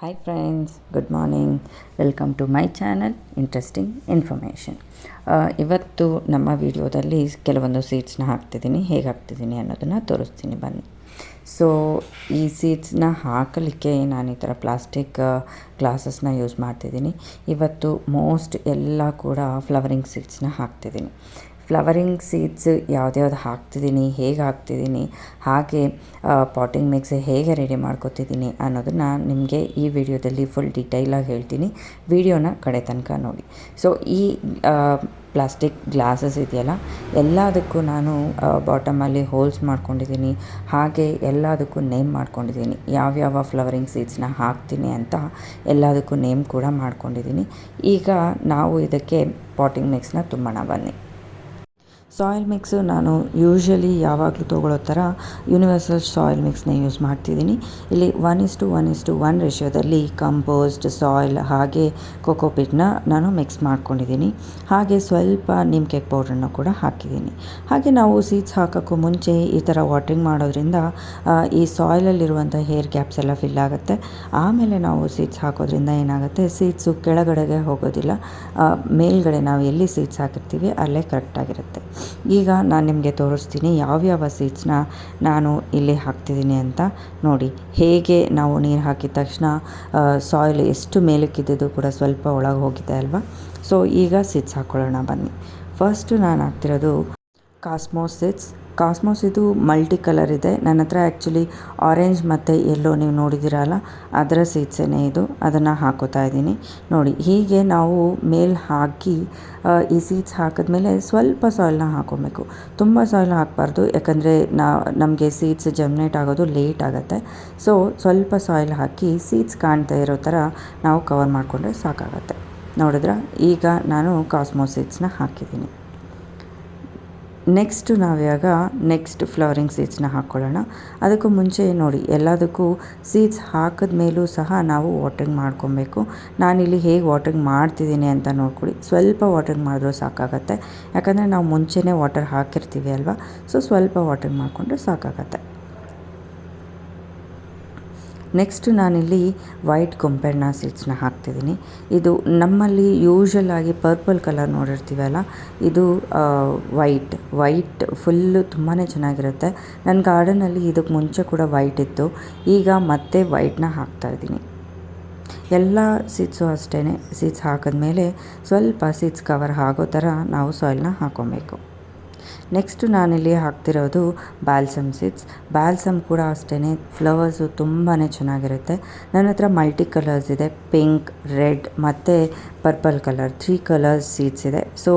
Hi friends good morning welcome to my channel interesting information ಇವತ್ತು ನಮ್ಮ ವಿಡಿಯೋದಲ್ಲಿ ಕೆಲವೊಂದು ಸೀಡ್ಸ್ನ ಹಾಕ್ತಿದ್ದೀನಿ. ಹೇಗೆ ಹಾಕ್ತಿದ್ದೀನಿ ಅನ್ನೋದನ್ನು ತೋರಿಸ್ತೀನಿ. ಬನ್ನಿ. ಸೊ ಈ ಸೀಡ್ಸ್ನ ಹಾಕಲಿಕ್ಕೆ ನಾನು ಈ ಥರ ಪ್ಲಾಸ್ಟಿಕ್ ಗ್ಲಾಸಸ್ನ ಯೂಸ್ ಮಾಡ್ತಿದ್ದೀನಿ. ಇವತ್ತು ಮೋಸ್ಟ್ ಎಲ್ಲ ಕೂಡ ಫ್ಲವರಿಂಗ್ ಸೀಡ್ಸ್ನ ಹಾಕ್ತಿದ್ದೀನಿ. ಫ್ಲವರಿಂಗ್ ಸೀಡ್ಸ್ ಯಾವ್ದ್ಯಾವ್ದು ಹಾಕ್ತಿದ್ದೀನಿ, ಹೇಗೆ ಹಾಕ್ತಿದ್ದೀನಿ, ಹಾಗೆ ಪಾಟಿಂಗ್ ಮಿಕ್ಸ್ ಹೇಗೆ ರೆಡಿ ಮಾಡ್ಕೋತಿದ್ದೀನಿ ಅನ್ನೋದನ್ನು ನಿಮಗೆ ಈ ವಿಡಿಯೋದಲ್ಲಿ ಫುಲ್ ಡೀಟೈಲಾಗಿ ಹೇಳ್ತೀನಿ. ವಿಡಿಯೋನ ಕಡೆ ತನಕ ನೋಡಿ. ಸೊ ಈ ಪ್ಲಾಸ್ಟಿಕ್ ಗ್ಲಾಸಸ್ ಇದೆಯಲ್ಲ, ಎಲ್ಲದಕ್ಕೂ ನಾನು ಬಾಟಮಲ್ಲಿ ಹೋಲ್ಸ್ ಮಾಡ್ಕೊಂಡಿದ್ದೀನಿ, ಹಾಗೆ ಎಲ್ಲದಕ್ಕೂ ನೇಮ್ ಮಾಡ್ಕೊಂಡಿದ್ದೀನಿ. ಯಾವ್ಯಾವ ಫ್ಲವರಿಂಗ್ ಸೀಡ್ಸ್ನ ಹಾಕ್ತೀನಿ ಅಂತ ಎಲ್ಲದಕ್ಕೂ ನೇಮ್ ಕೂಡ ಮಾಡ್ಕೊಂಡಿದ್ದೀನಿ. ಈಗ ನಾವು ಇದಕ್ಕೆ ಪಾಟಿಂಗ್ ಮಿಕ್ಸ್ನ ತುಂಬೋಣ ಬನ್ನಿ. ಸಾಯಿಲ್ ಮಿಕ್ಸು ನಾನು ಯೂಶ್ವಲಿ ಯಾವಾಗಲೂ ತೊಗೊಳ್ಳೋ ಥರ ಯೂನಿವರ್ಸಲ್ ಸಾಯಿಲ್ ಮಿಕ್ಸ್ನ ಯೂಸ್ ಮಾಡ್ತಿದ್ದೀನಿ. ಇಲ್ಲಿ one is to one is to one ರೇಷಿಯೋದಲ್ಲಿ compost soil ಹಾಗೆ ಕೊಕೋಪಿಟ್ನ ನಾನು ಮಿಕ್ಸ್ ಮಾಡ್ಕೊಂಡಿದ್ದೀನಿ. ಹಾಗೆ ಸ್ವಲ್ಪ ನಿಮ್ ಕೇಕ್ ಪೌಡ್ರನ್ನು ಕೂಡ ಹಾಕಿದ್ದೀನಿ. ಹಾಗೆ ನಾವು ಸೀಡ್ಸ್ ಹಾಕೋಕ್ಕೂ ಮುಂಚೆ ಈ ಥರ ವಾಟ್ರಿಂಗ್ ಮಾಡೋದ್ರಿಂದ ಈ ಸಾಯಿಲಲ್ಲಿರುವಂಥ ಹೇರ್ ಕ್ಯಾಪ್ಸ್ ಎಲ್ಲ ಫಿಲ್ ಆಗುತ್ತೆ. ಆಮೇಲೆ ನಾವು ಸೀಡ್ಸ್ ಹಾಕೋದ್ರಿಂದ ಏನಾಗುತ್ತೆ? ಸೀಡ್ಸು ಕೆಳಗಡೆಗೆ ಹೋಗೋದಿಲ್ಲ. ಮೇಲ್ಗಡೆ ನಾವು ಎಲ್ಲಿ ಸೀಡ್ಸ್ ಹಾಕಿರ್ತೀವಿ, ಅಲ್ಲೇ ಕರೆಕ್ಟಾಗಿರುತ್ತೆ ಈಗ ನಾನು ನಿಮಗೆ ತೋರಿಸ್ತೀನಿ ಯಾವ್ಯಾವ ಸೀಡ್ಸ್ನ ನಾನು ಇಲ್ಲಿ ಹಾಕ್ತಿದ್ದೀನಿ ಅಂತ ನೋಡಿ. ಹೇಗೆ ನಾವು ನೀರು ಹಾಕಿದ ತಕ್ಷಣ ಸಾಯಿಲ್ ಎಷ್ಟು ಮೇಲಕ್ಕಿದ್ದು ಕೂಡ ಸ್ವಲ್ಪ ಒಳಗೆ ಹೋಗಿದೆ ಅಲ್ವಾ? ಸೊ ಈಗ ಸೀಡ್ಸ್ ಹಾಕ್ಕೊಳ್ಳೋಣ ಬನ್ನಿ. ಫಸ್ಟು ನಾನು ಹಾಕ್ತಿರೋದು ಕಾಸ್ಮೋ ಸೀಡ್ಸ್ ಕಾಸ್ಮೋಸ್ ಇದು ಮಲ್ಟಿ ಕಲರ್ ಇದೆ. ನನ್ನ ಹತ್ರ ಆ್ಯಕ್ಚುಲಿ ಆರೆಂಜ್ ಮತ್ತು ಎಲ್ಲೋ ನೀವು ನೋಡಿದ್ದೀರಲ್ಲ, ಅದರ ಸೀಡ್ಸೇನೆ ಇದು. ಅದನ್ನು ಹಾಕೋತಾ ಇದ್ದೀನಿ. ನೋಡಿ, ಹೀಗೆ ನಾವು ಮೇಲೆ ಹಾಕಿ ಈ ಸೀಡ್ಸ್ ಹಾಕಿದ್ಮೇಲೆ ಸ್ವಲ್ಪ ಸಾಯಿಲ್ನ ಹಾಕೋಬೇಕು. ತುಂಬ ಸಾಯಿಲ್ ಹಾಕಬಾರ್ದು, ಯಾಕಂದರೆ ನಾ, ನಮಗೆ ಸೀಟ್ಸ್ ಜಮ್ನೇಟ್ ಆಗೋದು ಲೇಟ್ ಆಗುತ್ತೆ. ಸೊ ಸ್ವಲ್ಪ ಸಾಯಿಲ್ ಹಾಕಿ ಸೀಟ್ಸ್ ಕಾಣ್ತಾ ಇರೋ ಥರ ನಾವು ಕವರ್ ಮಾಡಿಕೊಂಡ್ರೆ ಸಾಕಾಗತ್ತೆ. ನೋಡಿದ್ರ? ಈಗ ನಾನು ಕಾಸ್ಮೋ ಸೀಟ್ಸ್ನ ಹಾಕಿದ್ದೀನಿ. ನೆಕ್ಸ್ಟ್ ನಾವ್ಯಾಗ ನೆಕ್ಸ್ಟ್ ಫ್ಲವರಿಂಗ್ ಸೀಡ್ಸ್ನ ಹಾಕ್ಕೊಳ್ಳೋಣ ಅದಕ್ಕೂ ಮುಂಚೆ ನೋಡಿ, ಎಲ್ಲದಕ್ಕೂ ಸೀಡ್ಸ್ ಹಾಕಿದ ಮೇಲೂ ಸಹ ನಾವು ವಾಟ್ರಿಂಗ್ ಮಾಡ್ಕೊಬೇಕು. ನಾನಿಲ್ಲಿ ಹೇಗೆ ವಾಟ್ರಿಂಗ್ ಮಾಡ್ತಿದ್ದೀನಿ ಅಂತ ನೋಡ್ಕೊಳ್ಳಿ ಸ್ವಲ್ಪ ವಾಟ್ರಿಂಗ್ ಮಾಡಿದ್ರೂ ಸಾಕಾಗತ್ತೆ. ಯಾಕಂದರೆ ನಾವು ಮುಂಚೆನೇ ವಾಟರ್ ಹಾಕಿರ್ತೀವಿ ಅಲ್ವಾ? ಸೊ ಸ್ವಲ್ಪ ವಾಟ್ರಿಂಗ್ ಮಾಡಿಕೊಂಡ್ರೆ ಸಾಕಾಗತ್ತೆ. ನೆಕ್ಸ್ಟು ನಾನಿಲ್ಲಿ ವೈಟ್ ಕೊಂಪೆಣ್ಣ ಸೀಡ್ಸ್ನ ಹಾಕ್ತಿದ್ದೀನಿ ಇದು ನಮ್ಮಲ್ಲಿ ಯೂಶ್ವಲ್ ಆಗಿ ಪರ್ಪಲ್ ಕಲರ್ ನೋಡಿರ್ತೀವಲ್ಲ, ಇದು ವೈಟ್ ವೈಟ್ ಫುಲ್ಲು ತುಂಬಾ ಚೆನ್ನಾಗಿರುತ್ತೆ. ನನ್ನ ಗಾರ್ಡನಲ್ಲಿ ಇದಕ್ಕೆ ಮುಂಚೆ ಕೂಡ ವೈಟ್ ಇತ್ತು. ಈಗ ಮತ್ತೆ ವೈಟ್ನ ಹಾಕ್ತಾಯಿದ್ದೀನಿ ಎಲ್ಲ ಸೀಡ್ಸು ಅಷ್ಟೇ ಸೀಡ್ಸ್ ಹಾಕಿದ್ಮೇಲೆ ಸ್ವಲ್ಪ ಸೀಡ್ಸ್ ಕವರ್ ಆಗೋ ಥರ ನಾವು ಸಾಯಿಲ್ನ ಹಾಕ್ಕೊಬೇಕು ನೆಕ್ಸ್ಟು ನಾನಿಲ್ಲಿ ಹಾಕ್ತಿರೋದು ಬ್ಯಾಲ್ಸಮ್ ಸೀಡ್ಸ್ ಬ್ಯಾಲ್ಸಮ್ ಕೂಡ ಅಷ್ಟೇ ಫ್ಲವರ್ಸು ತುಂಬಾ ಚೆನ್ನಾಗಿರುತ್ತೆ. ನನ್ನ ಹತ್ರ ಮಲ್ಟಿ ಕಲರ್ಸ್ ಇದೆ ಪಿಂಕ್ ರೆಡ್ ಮತ್ತು purple colour three colours seeds ಇದೆ. ಸೊ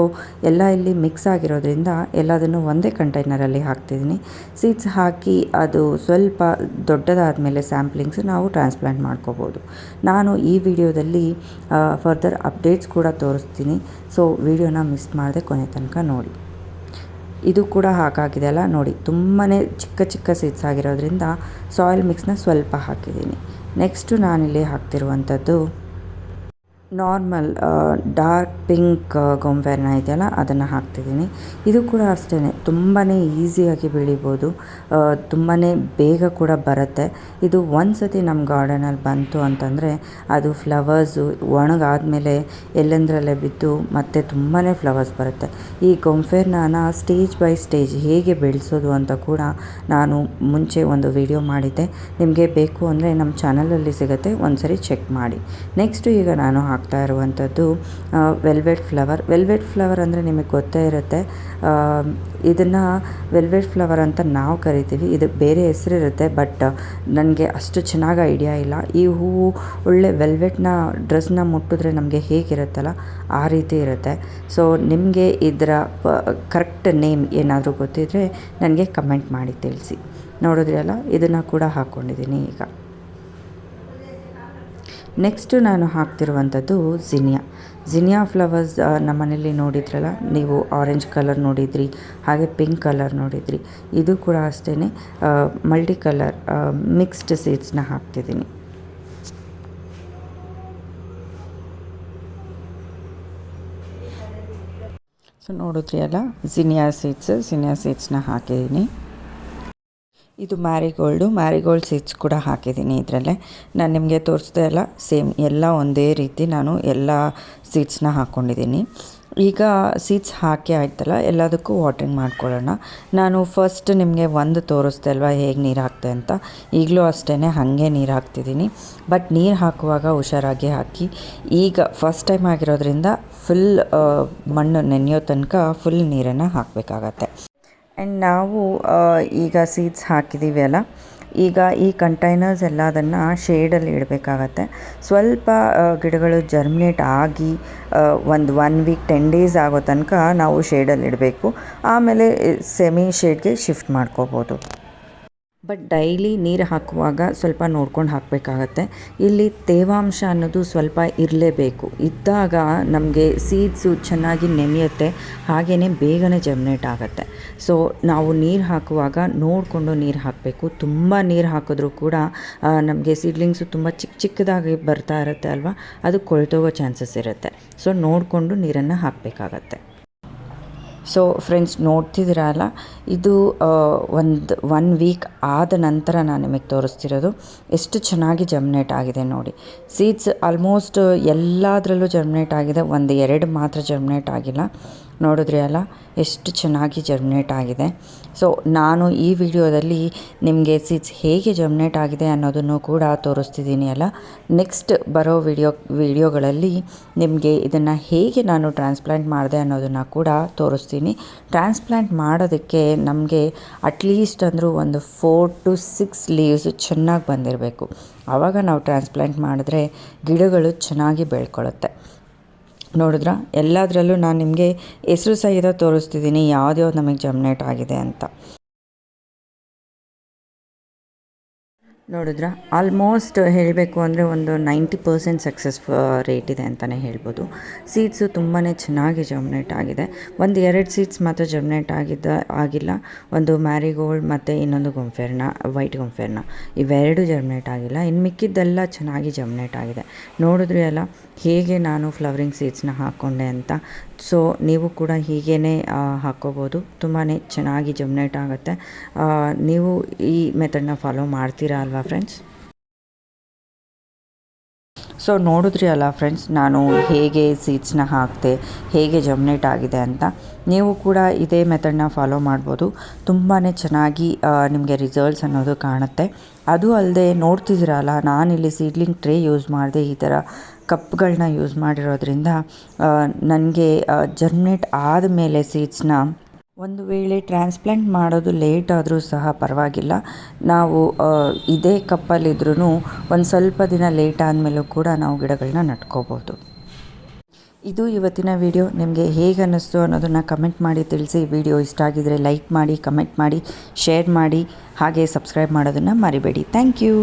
ಎಲ್ಲ ಇಲ್ಲಿ ಮಿಕ್ಸ್ ಆಗಿರೋದ್ರಿಂದ ಎಲ್ಲದನ್ನು ಒಂದೇ ಕಂಟೈನರಲ್ಲಿ ಹಾಕ್ತಿದ್ದೀನಿ. ಸೀಡ್ಸ್ ಹಾಕಿ ಅದು ಸ್ವಲ್ಪ ದೊಡ್ಡದಾದ ಮೇಲೆ ಸ್ಯಾಂಪ್ಲಿಂಗ್ಸ್ ನಾವು ಟ್ರಾನ್ಸ್ಪ್ಲಾಂಟ್ ಮಾಡ್ಕೋಬೋದು. ನಾನು ಈ ವಿಡಿಯೋದಲ್ಲಿ ಫರ್ದರ್ ಅಪ್ಡೇಟ್ಸ್ ಕೂಡ ತೋರಿಸ್ತೀನಿ. ಸೊ ವಿಡಿಯೋನ ಮಿಸ್ ಮಾಡದೆ ಕೊನೆ ತನಕ ನೋಡಿ. ಇದು ಕೂಡ ಹಾಕಾಗಿದೆಯಲ್ಲ ನೋಡಿ ತುಂಬಾ ಚಿಕ್ಕ ಚಿಕ್ಕ ಸೀಡ್ಸ್ ಆಗಿರೋದ್ರಿಂದ ಸಾಯಿಲ್ ಮಿಕ್ಸ್ನ ಸ್ವಲ್ಪ ಹಾಕಿದ್ದೀನಿ. ನೆಕ್ಸ್ಟು ನಾನಿಲ್ಲಿ ಹಾಕ್ತಿರುವಂಥದ್ದು ನಾರ್ಮಲ್ ಡಾರ್ಕ್ ಪಿಂಕ್ ಗೊಂಬೆನ ಇದೆಯಲ್ಲ, ಅದನ್ನು ಹಾಕ್ತಿದ್ದೀನಿ. ಇದು ಕೂಡ ಅಷ್ಟೇ ತುಂಬಾ ಈಸಿಯಾಗಿ ಬೆಳಿಬೋದು. ತುಂಬಾ ಬೇಗ ಕೂಡ ಬರುತ್ತೆ. ಇದು ಒಂದು ಸತಿ ನಮ್ಮ ಗಾರ್ಡನಲ್ಲಿ ಬಂತು ಅಂತಂದರೆ, ಅದು ಫ್ಲವರ್ಸು ಒಣಗಾದಮೇಲೆ ಎಲ್ಲೆಂದರಲ್ಲೇ ಬಿದ್ದು ಮತ್ತೆ ತುಂಬಾ ಫ್ಲವರ್ಸ್ ಬರುತ್ತೆ. ಈ ಗೊಂಫೆರ್ನ ಸ್ಟೇಜ್ ಬೈ ಸ್ಟೇಜ್ ಹೇಗೆ ಬೆಳೆಸೋದು ಅಂತ ಕೂಡ ನಾನು ಮುಂಚೆ ಒಂದು ವಿಡಿಯೋ ಮಾಡಿದ್ದೆ. ನಿಮಗೆ ಬೇಕು ಅಂದರೆ ನಮ್ಮ ಚಾನಲಲ್ಲಿ ಸಿಗುತ್ತೆ ಒಂದು ಸರಿ ಚೆಕ್ ಮಾಡಿ. ನೆಕ್ಸ್ಟು ಈಗ ನಾನು ಹಾಕ್ತಾ ಇರುವಂಥದ್ದು ವೆಲ್ವೆಟ್ ಫ್ಲವರ್ ವೆಲ್ವೆಟ್ ಫ್ಲವರ್ ಅಂದರೆ ನಿಮಗೆ ಗೊತ್ತೇ ಇರುತ್ತೆ ಇದನ್ನು ವೆಲ್ವೆಟ್ ಫ್ಲವರ್ ಅಂತ ನಾವು ಕರಿತೀವಿ. ಇದು ಬೇರೆ ಹೆಸರಿರುತ್ತೆ ಬಟ್ ನನಗೆ ಅಷ್ಟು ಚೆನ್ನಾಗಿ ಐಡಿಯಾ ಇಲ್ಲ. ಈ ಹೂವು ಒಳ್ಳೆ ವೆಲ್ವೆಟ್ನ ಡ್ರೆಸ್ನ ಮುಟ್ಟಿದ್ರೆ ನಮಗೆ ಹೇಗಿರುತ್ತಲ್ಲ, ಆ ರೀತಿ ಇರುತ್ತೆ. ಸೊ ನಿಮಗೆ ಇದರ ಕರೆಕ್ಟ್ ನೇಮ್ ಏನಾದರೂ ಗೊತ್ತಿದ್ದರೆ ನನಗೆ ಕಮೆಂಟ್ ಮಾಡಿ ತಿಳಿಸಿ. ನೋಡಿದ್ರಲ್ಲ ಇದನ್ನು ಕೂಡ ಹಾಕ್ಕೊಂಡಿದ್ದೀನಿ ಈಗ. ನೆಕ್ಸ್ಟು ನಾನು ಹಾಕ್ತಿರುವಂಥದ್ದು ಜಿನಿಯಾ. ಜಿನಿಯಾ ಫ್ಲವರ್ಸ್ ನಮ್ಮನೇಲಿ ನೋಡಿದ್ರಲ್ಲ, ನೀವು ಆರೆಂಜ್ ಕಲರ್ ನೋಡಿದ್ರಿ, ಹಾಗೆ ಪಿಂಕ್ ಕಲರ್ ನೋಡಿದ್ರಿ. ಇದು ಕೂಡ ಅಷ್ಟೇ ಮಲ್ಟಿ ಕಲರ್ ಮಿಕ್ಸ್ಡ್ ಸೀಡ್ಸ್ನ ಹಾಕ್ತಿದ್ದೀನಿ. ಸೊ ನೋಡಿದ್ರಿ ಅಲ್ಲ, ಜಿನಿಯಾ ಸೀಡ್ಸ್, ಜಿನಿಯಾ ಸೀಡ್ಸ್ನ ಹಾಕಿದ್ದೀನಿ. ಇದು ಮ್ಯಾರಿಗೋಲ್ಡು, ಮ್ಯಾರಿಗೋಲ್ಡ್ ಸೀಡ್ಸ್ ಕೂಡ ಹಾಕಿದ್ದೀನಿ ಇದರಲ್ಲೇ. ನಾನು ನಿಮಗೆ ತೋರಿಸ್ದೆ ಅಲ್ಲ, ಸೇಮ್ ಎಲ್ಲ ಒಂದೇ ರೀತಿ ನಾನು ಎಲ್ಲ ಸೀಡ್ಸ್ನ ಹಾಕ್ಕೊಂಡಿದ್ದೀನಿ ಈಗ ಸೀಡ್ಸ್ ಹಾಕಿ ಆಯ್ತಲ್ಲ, ಎಲ್ಲದಕ್ಕೂ ವಾಟ್ರಿಂಗ್ ಮಾಡ್ಕೊಳ್ಳೋಣ. ನಾನು ಫಸ್ಟ್ ನಿಮಗೆ ಒಂದು ತೋರಿಸ್ದೆ ಅಲ್ವಾ, ಹೇಗೆ ನೀರು ಹಾಕ್ತೆ ಅಂತ. ಈಗಲೂ ಅಷ್ಟೇ ಹಾಗೆ ನೀರು ಹಾಕ್ತಿದ್ದೀನಿ. ಬಟ್ ನೀರು ಹಾಕುವಾಗ ಹುಷಾರಾಗಿ ಹಾಕಿ, ಈಗ ಫಸ್ಟ್ ಟೈಮ್ ಆಗಿರೋದ್ರಿಂದ ಫುಲ್ ಮಣ್ಣು ನೆನೆಯೋ ತನಕ ಫುಲ್ ನೀರನ್ನು ಹಾಕಬೇಕಾಗತ್ತೆ. ಆ್ಯಂಡ್ ನಾವು ಈಗ ಸೀಡ್ಸ್ ಹಾಕಿದ್ದೀವಿ ಅಲ್ಲ? ಈಗ ಈ ಕಂಟೈನರ್ಸ್ ಎಲ್ಲ ಅದನ್ನು ಶೇಡಲ್ಲಿ ಇಡಬೇಕಾಗತ್ತೆ. ಸ್ವಲ್ಪ ಗಿಡಗಳು ಜರ್ಮಿನೇಟ್ ಆಗಿ ಒಂದು ಒನ್ ವೀಕ್ ಟೆನ್ ಡೇಸ್ ಆಗೋ ತನಕ ನಾವು ಶೇಡಲ್ಲಿ ಇಡಬೇಕು. ಆಮೇಲೆ ಸೆಮಿ ಶೇಡ್ಗೆ ಶಿಫ್ಟ್ ಮಾಡ್ಕೋಬೋದು. ಬಟ್ ಡೈಲಿ ನೀರು ಹಾಕುವಾಗ ಸ್ವಲ್ಪ ನೋಡ್ಕೊಂಡು ಹಾಕಬೇಕಾಗತ್ತೆ. ಇಲ್ಲಿ ತೇವಾಂಶ ಅನ್ನೋದು ಸ್ವಲ್ಪ ಇರಲೇಬೇಕು. ಇದ್ದಾಗ ನಮಗೆ ಸೀಡ್ಸು ಚೆನ್ನಾಗಿ ನೆನೆಯುತ್ತೆ ಹಾಗೆಯೇ ಬೇಗನೆ ಜಮ್ನೇಟ್ ಆಗುತ್ತೆ. ಸೊ ನಾವು ನೀರು ಹಾಕುವಾಗ ನೋಡಿಕೊಂಡು ನೀರು ಹಾಕಬೇಕು. ತುಂಬ ನೀರು ಹಾಕಿದ್ರೂ ಕೂಡ ನಮಗೆ ಸೀಡ್ಲಿಂಗ್ಸು ತುಂಬ ಚಿಕ್ಕ ಚಿಕ್ಕದಾಗಿ ಬರ್ತಾ ಇರುತ್ತೆ ಅಲ್ವಾ? ಅದು ಕೊಳ್ತೋಗೋ ಚಾನ್ಸಸ್ ಇರುತ್ತೆ. ಸೊ ನೋಡಿಕೊಂಡು ನೀರನ್ನು ಹಾಕಬೇಕಾಗತ್ತೆ. ಸೊ ಫ್ರೆಂಡ್ಸ್ ನೋಡ್ತಿದ್ದೀರಲ್ಲ? ಇದು ಒಂದು ಒನ್ ವೀಕ್ ಆದ ನಂತರ ನಾನು ನಿಮಗೆ ತೋರಿಸ್ತಿರೋದು. ಎಷ್ಟು ಚೆನ್ನಾಗಿ ಜರ್ಮಿನೇಟ್ ಆಗಿದೆ ನೋಡಿ. ಸೀಡ್ಸ್ ಆಲ್ಮೋಸ್ಟ್ ಎಲ್ಲದರಲ್ಲೂ ಜರ್ಮಿನೇಟ್ ಆಗಿದೆ. ಒಂದು ಎರಡು ಮಾತ್ರ ಜರ್ಮಿನೇಟ್ ಆಗಿಲ್ಲ. ನೋಡಿದ್ರಿ ಅಲ್ಲ? ಎಷ್ಟು ಚೆನ್ನಾಗಿ ಜರ್ಮಿನೇಟ್ ಆಗಿದೆ. ಸೊ ನಾನು ಈ ವಿಡಿಯೋದಲ್ಲಿ ನಿಮಗೆ ಸೀಡ್ಸ್ ಹೇಗೆ ಜರ್ಮಿನೇಟ್ ಆಗಿದೆ ಅನ್ನೋದನ್ನು ಕೂಡ ತೋರಿಸ್ತಿದ್ದೀನಿ ಅಲ್ಲ? ನೆಕ್ಸ್ಟ್ ಬರೋ ವಿಡಿಯೋ, ವಿಡಿಯೋಗಳಲ್ಲಿ ನಿಮಗೆ ಇದನ್ನು ಹೇಗೆ ನಾನು ಟ್ರಾನ್ಸ್ಪ್ಲಾಂಟ್ ಮಾಡಿದೆ ಅನ್ನೋದನ್ನು ಕೂಡ ತೋರಿಸ್ತೀನಿ. ಟ್ರಾನ್ಸ್ಪ್ಲಾಂಟ್ ಮಾಡೋದಕ್ಕೆ ನಮಗೆ ಅಟ್ಲೀಸ್ಟ್ ಅಂದರೂ ಒಂದು ಫೋರ್ ಟು ಸಿಕ್ಸ್ ಲೀವ್ಸ್ ಚೆನ್ನಾಗಿ ಬಂದಿರಬೇಕು. ಆವಾಗ ನಾವು ಟ್ರಾನ್ಸ್ಪ್ಲಾಂಟ್ ಮಾಡಿದ್ರೆ ಗಿಡಗಳು ಚೆನ್ನಾಗಿ ಬೆಳ್ಕೊಳ್ಳುತ್ತೆ ನೋಡಿದ್ರಾ? ಎಲ್ಲದರಲ್ಲೂ ನಾನು ನಿಮಗೆ ಹೆಸರು ಸಹಿತ ತೋರಿಸ್ತಿದ್ದೀನಿ ಯಾವ್ದ್ಯಾವ್ದು ನಮಗೆ ಜಮ್ನೇಟ್ ಆಗಿದೆ ಅಂತ. ನೋಡಿದ್ರಾ? ಆಲ್ಮೋಸ್ಟ್ ಹೇಳಬೇಕು ಅಂದರೆ ಒಂದು ನೈಂಟಿ ಪರ್ಸೆಂಟ್ ಸಕ್ಸಸ್ ರೇಟ್ ಇದೆ ಅಂತಲೇ ಹೇಳ್ಬೋದು. ಸೀಟ್ಸು ತುಂಬಾ ಚೆನ್ನಾಗಿ ಜರ್ಮಿನೇಟ್ ಆಗಿದೆ. ಒಂದು ಎರಡು ಸೀಟ್ಸ್ ಮಾತ್ರ ಜರ್ಮಿನೇಟ್ ಆಗಿದ್ದ, ಆಗಿಲ್ಲ. ಒಂದು ಮ್ಯಾರಿಗೋಲ್ಡ್ ಮತ್ತು ಇನ್ನೊಂದು ಗುಂಫೆರ್ನ ವೈಟ್ ಗುಂಫೆರ್ನ. ಇವೆರಡು ಜರ್ಮಿನೇಟ್ ಆಗಿಲ್ಲ. ಇನ್ನು ಮಿಕ್ಕಿದ್ದೆಲ್ಲ ಚೆನ್ನಾಗಿ ಜರ್ಮಿನೇಟ್ ಆಗಿದೆ. ನೋಡಿದ್ರೆ ಅಲ್ಲ, ಹೇಗೆ ನಾನು ಫ್ಲವರಿಂಗ್ ಸೀಡ್ಸ್ನ ಹಾಕ್ಕೊಂಡೆ ಅಂತ. ಸೊ ನೀವು ಕೂಡ ಹೀಗೇ ಹಾಕ್ಕೋಬೋದು ತುಂಬಾ ಚೆನ್ನಾಗಿ ಜರ್ಮಿನೇಟ್ ಆಗುತ್ತೆ. ನೀವು ಈ ಮೆಥಡ್ನ ಫಾಲೋ ಮಾಡ್ತೀರಾ ಅಲ್ವಾ? ಫ್ರೆಂಡ್ಸ್ ಸೊ ನೋಡಿದ್ರಿ ಅಲ್ಲ ಫ್ರೆಂಡ್ಸ್ ನಾನು ಹೇಗೆ ಸೀಡ್ಸ್ನ ಹಾಕಿದೆ, ಹೇಗೆ ಜಮ್ನೇಟ್ ಆಗಿದೆ ಅಂತ. ನೀವು ಕೂಡ ಇದೇ ಮೆಥಡ್ನ ಫಾಲೋ ಮಾಡ್ಬೋದು. ತುಂಬಾ ಚೆನ್ನಾಗಿ ನಿಮಗೆ ರಿಸಲ್ಟ್ಸ್ ಅನ್ನೋದು ಕಾಣುತ್ತೆ. ಅದು ಅಲ್ಲದೆ ನೋಡ್ತಿದ್ದೀರಲ್ಲ ಇಲ್ಲಿ ಸೀಡ್ಲಿಂಗ್ ಟ್ರೇ ಯೂಸ್ ಮಾಡಿದೆ, ಈ ಥರ ಕಪ್ಗಳನ್ನ ಯೂಸ್ ಮಾಡಿರೋದ್ರಿಂದ ನನಗೆ ಜರ್ಮಿನೇಟ್ ಆದಮೇಲೆ ಸೀಡ್ಸ್ನ ಒಂದು ವೇಳೆ ಟ್ರಾನ್ಸ್ಪ್ಲಾಂಟ್ ಮಾಡೋದು ಲೇಟ್ ಆದರೂ ಸಹ ಪರವಾಗಿಲ್ಲ. ನಾವು ಇದೇ ಕಪ್ಪಲ್ಲಿದ್ರೂ ಒಂದು ಸ್ವಲ್ಪ ದಿನ ಲೇಟ್ ಆದಮೇಲೂ ಕೂಡ ನಾವು ಗಿಡಗಳನ್ನ ನಟ್ಕೋಬೋದು ಇದು ಇವತ್ತಿನ ವಿಡಿಯೋ. ನಿಮಗೆ ಹೇಗೆ ಅನ್ನಿಸ್ತು ಅನ್ನೋದನ್ನು ಕಮೆಂಟ್ ಮಾಡಿ ತಿಳಿಸಿ. ವಿಡಿಯೋ ಇಷ್ಟ ಆಗಿದರೆ ಲೈಕ್ ಮಾಡಿ, ಕಮೆಂಟ್ ಮಾಡಿ, ಶೇರ್ ಮಾಡಿ, ಹಾಗೆ ಸಬ್ಸ್ಕ್ರೈಬ್ ಮಾಡೋದನ್ನು ಮರಿಬೇಡಿ. Thank you.